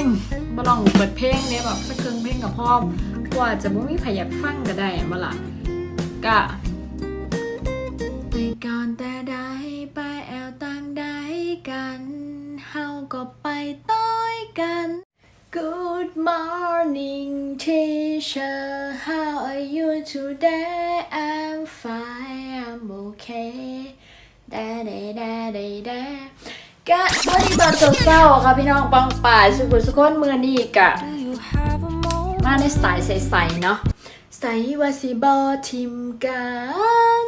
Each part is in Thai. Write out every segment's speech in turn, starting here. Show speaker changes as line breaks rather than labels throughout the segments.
งบ่ลองเปิดเพลงเนี่ยแบบสักครึ่งเพลงกับพ่อเพราะว่าจะบ่มีใครอยากฟังก็ได้มาล่ะกะไปก่อนแต่ได้ไปแอลต่างได้กันเฮาก็ไปต้อยกัน Good morning teacher how are you today I'm fine I'm okay ดาเดดาเดดา กะสวัสดีตอนเช้าๆค่ะพี่น้องปังป่ายสุขุสุขคนมือนี้กะ
Do you have a moment?
มาในสไตล์ใสๆเนาะใสว่าสิบอทิมกัน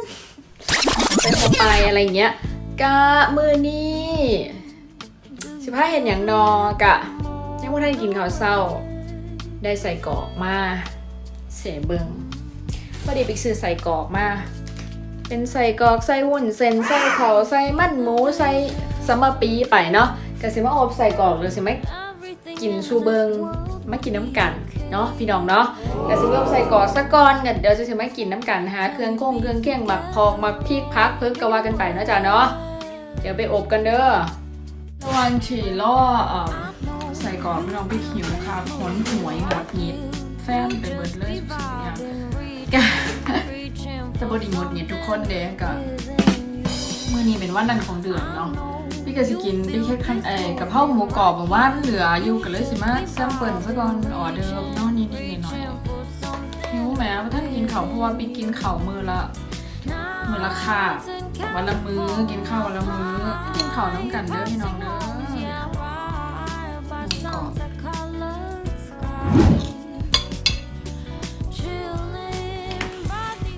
เป็นสไตล์อะไรเงี้ยกะมือนี้สิพาเห็นอย่างนอกะยังว่าท่านกินข้าวเศร้า ได้ใส่กรอกมาเสเบิงพอดีไปซื้อใส่กรอกมาเป็นใส่กรอกใส่วุ้นเส้นใส่ขอใส่มันหมูใส่ สมปีไปเนาะกะสิมาอบใส่กรอกหรือสิไม่
Everything
กินซูเบิงมากินน้ำกันเนาะพี่น้องเนาะแต่สิเริ่มใส่กอดสักก้อนกันเดี๋ยวจะสิมากินน้ำกันหาเครื่องโค้งเครื่องเคียงหมักพอกหมักพริกพักเพิ่งก็ว่ากันไปเนาะจ๊ะเนาะเดี๋ยวไปอบกันเด้อระหวังฉี่ล่อเอ่อใส่กรอกพี่น้องพี่ขิวค่ะขนหวยหงอดหงิดแฟนไปเบิดเลยทุกสิ่งทุกอย่างกะ
reaching
จะบไดีงดหงิดทุกคนเด้กะมื่อนี้เป็นวันนั้นของเดือนเนาะพี่ ก็สิกินพี่แค่ขั้นเอกับข้าวหมูกรอบแบบว่าเหลืออยู่กันเลยสิมาแซมเปิลซะก่อนออเดอร์นอกนิดๆหน่อยๆหิวแม้ว่าท่านกินข้าวเพราะว่าพี่กินข้าวมือละมือละค่ะวันละมื้อกินข้าววันละมื้อกินข้าวน้ำกันเด้อพี่น้องเด้ออบ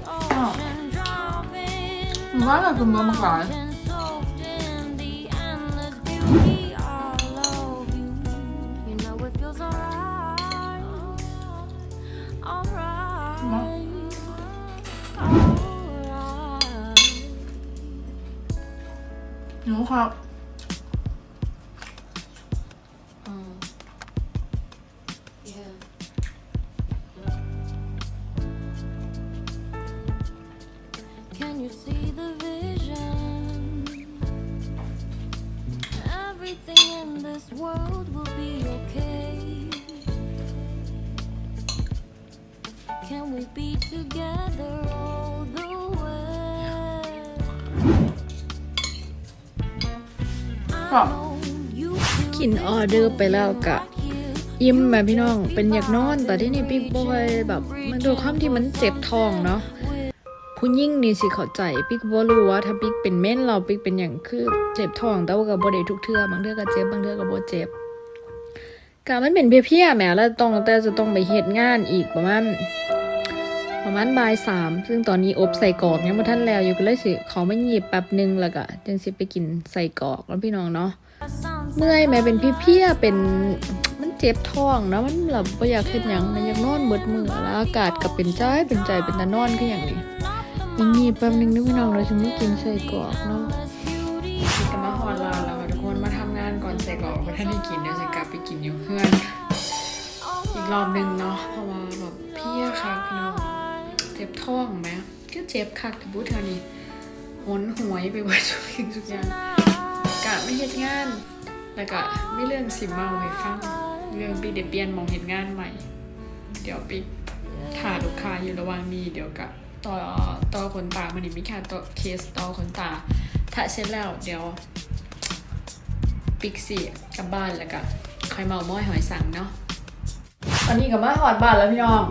อ้าวหนูว่าเรากินเบอร์มากหลาย หนูครับ
Can you see the I know you feel
กินออเดอร์ไปแล้วกะอิ่มแบบพี่น้อง เป็นอยากนอน แต่ที่นี่ปิ๊กบอยแบบมันดูความที่มันเจ็บท้องเนาะผู้ยิ่งนี่สิเข้าใจปิ๊กบ่รู้ว่าถ้าปิ๊กเป็นเม่นเราปิ๊กเป็นอย่างคือเจ็บท้องแต่ว่าก็บ่ได้ทุกเทื่อบางเทื่อก็เจ็บบางเทื่อก็บ่เจ็บกะมันเป็นเพลียๆแหมแล้วต้องแต่จะต้องไปเฮ็ดงานอีกประมาณ ประมาณบ่ายสามซึ่งตอนนี้อบใส่กรอกยังบ่ทันแล้วอยู่ก็เลยสิเขามาหยิบแป๊บหนึงแล้วก็จึงสิไปกินใส่กรอกแล้วพี่น้องเนาะเมื่อยแม่เป็นพี่เพี้ยเป็นมันเจ็บท้องนะมันแบบบ่อยากเฮ็ดหยังมันอยากนอนเบิดมือแล้วอากาศก็เป็นใจเป็นใจเป็นตานอนคืออย่างนี้อย่างนี้แป๊บนึงนึกพี่น้องเราจะไม่กินใส่กรอกเนาะกันมาฮอดลาแล้วทุกคนมาทำงานก่อนใส่กรอกบ่ทันได้กินเดี๋ยวจะกลับไปกินอยู่เพื่อนอีกรอบหนึงเนาะเพราะว่าแบบเพี้ยคักพี่น้อง เจ็บท้องไหมก็เจ็บคักที่บูเท่านี้หนหวยไปเบิดทุกสิ่งทุกอย่างกะไม่เฮ็ดงาน แล้วก็ไม่เรื่องสิเมาให้ฟังเรื่องปีเดเปลี่ยนมองเห็นงานใหม่ เดี๋ยวปิกถ่าลูกค้าอยู่ระหว่างนี้เดี๋ยวกะต่อต่อขนตามันนี่มีแค่ต่อเคสต่อขนตา ถ้าเสร็จแล้วเดี๋ยวปิกสิกลับบ้านแล้วก็คอยเมาม้อยหอยสังเนาะตอนนี้กับมาหอดบ้านแล้วพี่น้อง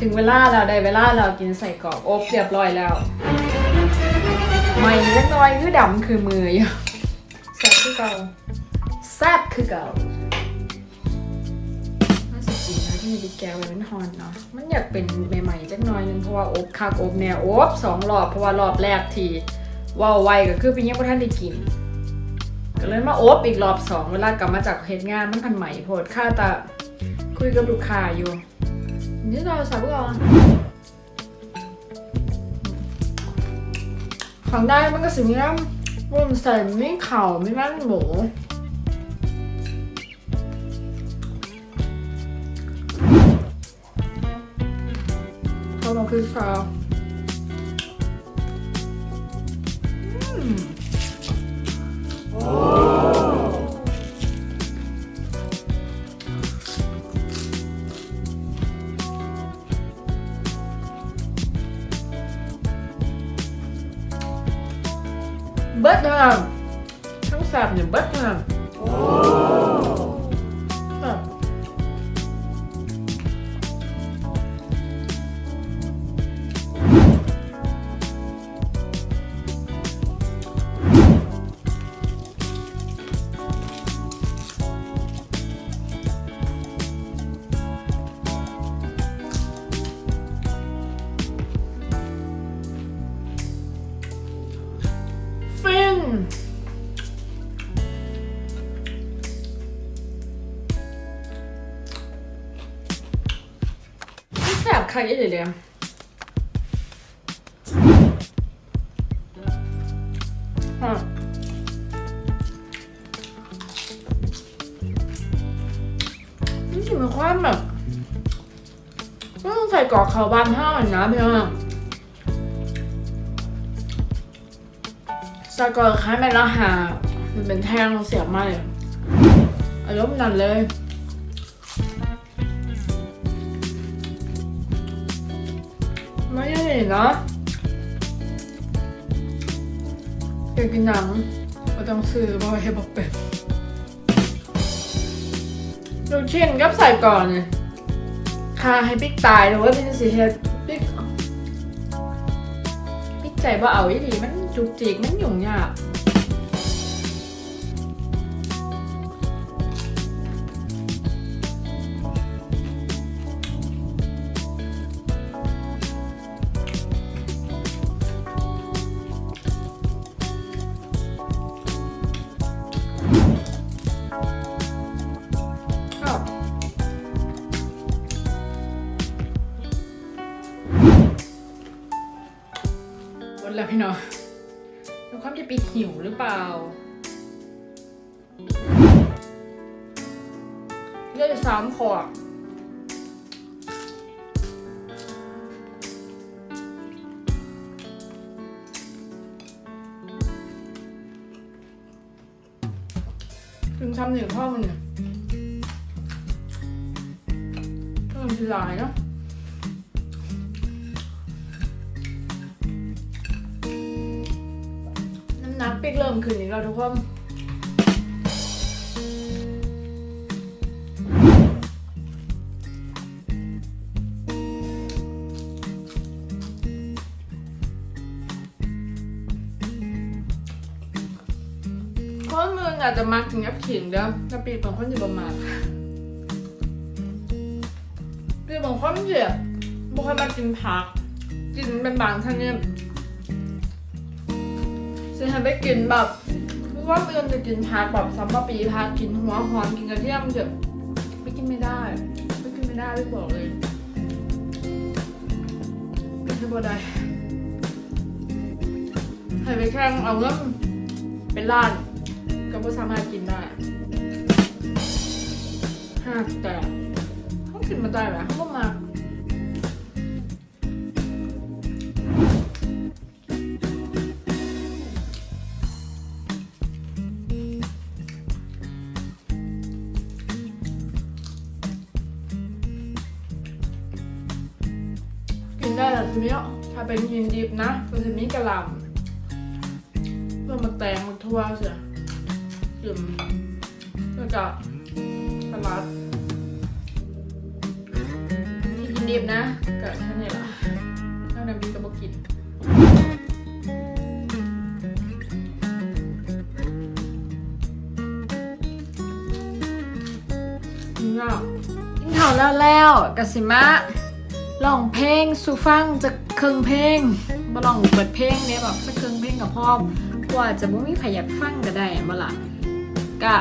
ถึงเวลาแล้วได้เวลาเรากินใส่กรอกอบเรียบร้อยแล้วไม่เล็กน้อยคือดำคือมืออยู่แซ่บคือเก่าแซ่บคือเก่าน่าสกินนะที่มีบิ๊กแกวไว้เป็นฮอนเนาะมันอยากเป็นใหม่ๆจักหน่อยนึงเพราะว่าอบคักอบแนวอบสองรอบเพราะว่ารอบแรกที่ว่าวไวก็คือเป็นยังไม่ทันได้กินก็เลยมาอบอีกรอบสองเวลากลับมาจากเฮ็ดงานมันพันใหม่โพดค่าตาคุยกับลูกค้าอยู่ นี่เราสับก่อนของได้มันก็สิมีน้ำวุ้นเส้นมีเข่ามี มันหมูเขา ครได้เลยเนี่ยอะนี่ถึงมีความแบบต้องใส่กรอกเขาบานห้าหน่อยนะเพี่น้องสกอร์คล้ายแมละหา มันเป็นแท่งเสียบมาเลยอารมณ์นั้นเลย เนาะอยากกินหนังก็ต้องซื้อเพราะว่าให้บอกเป็ดลูกชิ้นกับใส่ก่อนเนี่ยคาให้ปิ๊กตายหรือว่าเป็นสีเฮ็ดปิ๊กปิ๊กใจว่าเอาอีหลีมันจุกจิกมันหยุ่งยาก แล้วพี่น้องแล้วความจะปีหิวหรือเปล่าเลือดสามขวดถึงทำหนึ่งข้อมันเนี่ยก็มันคือลายเนาะ นักปิกเริ่มขึ้นอีกแล้วทุกคนคนมืองอาจจะมักกินกับขิงเด้อแต่ปีบางคนจะประมาทปีบางคนเสียบางคนมากินผัก กินเป็นบางท่านเนี่ยฉันไปกินแบบว่าเดือนจะกินผักแบบซัมเมอร์ปีผักกินหัวหอมกินกระเทียมเดี๋ยวไม่กินไม่ได้ไม่กินไม่ได้ไม่บอกเลยกินไม่พอได้ให้ไปแข่งเอาเงินเป็นล้านก็ไม่สามารถกินได้ห้าแต่เขากินมาได้ไหมเขาก็มา กิถ้าเป็นยินดิบนะก็จะมีกระหล่ำเพื่อมาแตงมาทั่วเสียจุ่มแล้วก็สลัดที่กินดิบนะก็แค่นี้ละนอกนั้นบีก็บอกกินกินข้าวกินข้าวแล้วแล้วกสิมะ ลองเพลงสูฟังจะครึ่งเพลงมาลองเปิดเพลงเนี่ยแบบสักครึ่งเพลงกับพ่อกว่าจะบ่มีใครอยากฟังก็ได้มาล่ะกะ